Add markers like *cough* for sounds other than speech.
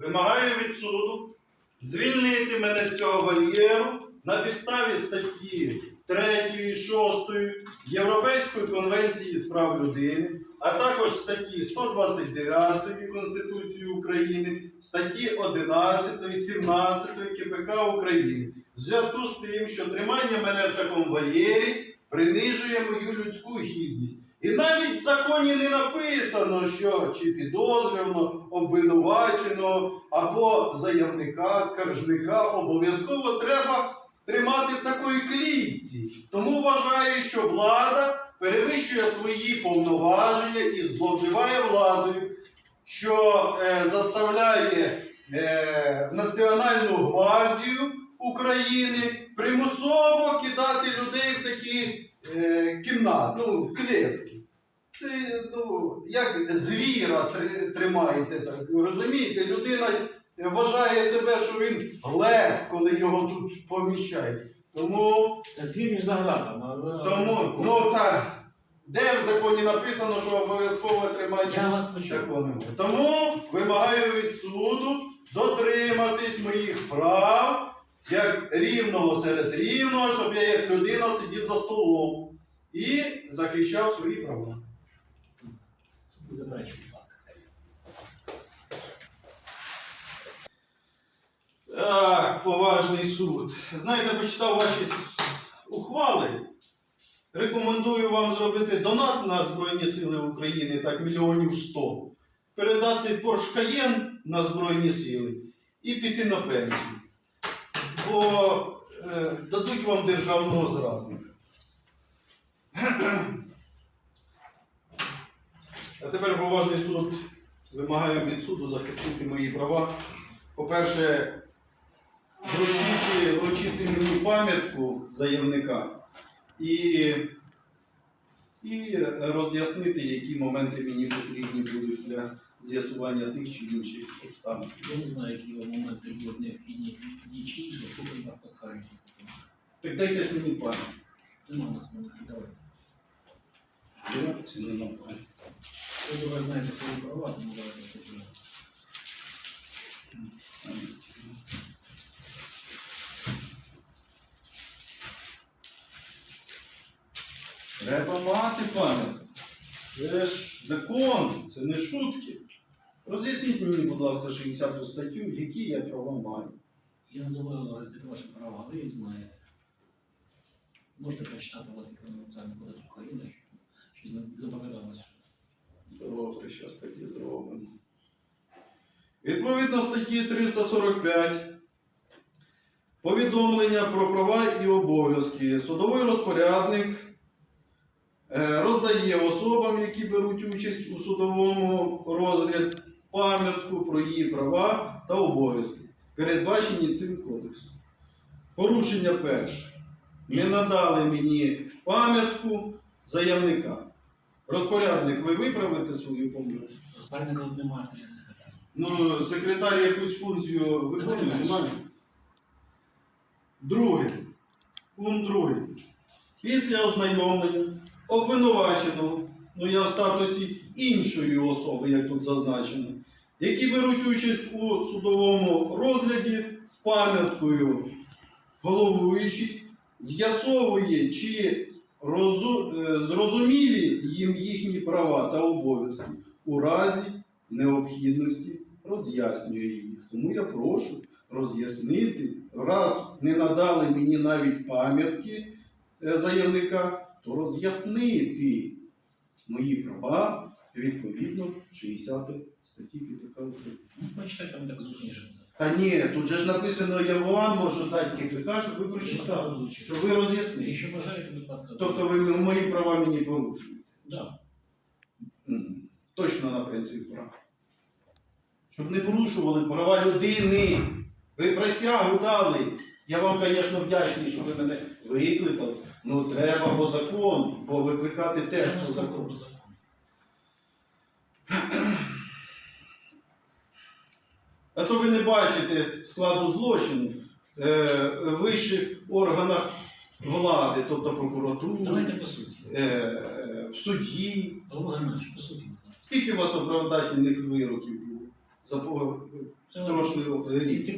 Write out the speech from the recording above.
Вимагаю від суду звільнити мене з цього вольєру на підставі статті 3, 6 Європейської конвенції з прав людини, а також статті 129 Конституції України, статті 11, 17 КПК України. В зв'язку з тим, що тримання мене в такому вольєрі принижує мою людську гідність. І навіть в законі не написано, що чи підозрювано, обвинуваченого або заявника, скаржника обов'язково треба тримати в такої клітці. Тому вважаю, що влада перевищує свої повноваження і зловживає владою, що е, заставляє е, Національну гвардію України примусово кидати людей в такі е, кімнати, ну, клітки. Це, ну, як звіра тримаєте, так, розумієте, людина вважає себе, що він лев, коли його тут поміщають. Тому, Звір між заградами. тому ну так, де в законі написано, що обов'язкове тримання Я вас почув. Тому вимагаю від суду дотриматись моїх прав як рівного серед рівного, щоб я як людина сидів за столом і захищав свої права. Заперечуй, будь ласка. Так, поважний суд. Знаєте, почитав ваші ухвали. Рекомендую вам зробити донат на Збройні Сили України, так, мільйонів сто. Передати Porsche Cayenne на Збройні Сили і піти на пенсію. Бо е, дадуть вам державного зрадника. А тепер поважний суд вимагаю від суду захистити мої права. По-перше, вручити, вручити мені пам'ятку заявника і, і роз'яснити, які моменти мені потрібні будуть для з'ясування тих чи інших обставин. Я не знаю, які вам моменти будуть необхідні ні чи інші, хто там поскаржить. Так дайте ж мені пам'ятку. Нема нас монетки, давайте. Я це не мав. Ви добре знаєте свої права, тому давайте почнемо. Треба мати пам'ятку. Це ж закон, це не шутки. Роз'ясніть мені, будь ласка, 60 статтю, які я права маю. Я називаю розділ ваші права, ви їх знаєте. Можете прочитати у вас економічний кодекс України, що щось не запам'яталося. Добре, зараз тоді зробимо. Відповідно статті 345 повідомлення про права і обов'язки. Судовий розпорядник роздає особам, які беруть участь у судовому розгляді, пам'ятку про її права та обов'язки, передбачені цим кодексом. Порушення перше. Не надали мені пам'ятку заявника. Розпорядник, ви виправите свою помилку? Розпорядника тут немає, це є секретар. Ну, секретар якусь функцію виконує, немає. Друге. Пункт другий. Після ознайомлення обвинуваченого, ну я в статусі іншої особи, як тут зазначено, які беруть участь у судовому розгляді з пам'яткою головуючий, з'ясовує, чи розу- е, зрозумілі їм їхні права та обов'язки у разі необхідності роз'яснює їх. Тому я прошу роз'яснити, раз не надали мені навіть пам'ятки заявника, то роз'яснити мої права відповідно 60 статті КПК почитайте, там так зручніше. Та ні, тут же ж написано, я вам можу дати КПК, щоб ви прочитали, щоб ви роз'яснили. Якщо бажаєте, будь ласка, Тобто ви мої права мені порушуєте. Да. М, Точно на пенсію пора. Щоб не порушували права людини. Ви присягу дали. Я вам, звісно, вдячний, що ви мене викликали. Ну треба по закону, бо викликати теж по закону. *clears throat* А то ви не бачите складу злочину е, в вищих органах влади, тобто прокуратури, Давайте по суті. е, е, в суді. Павло Германович, по суті, будь ласка. Скільки у вас оправдательних вироків було за по- Це прошлий рік. І ці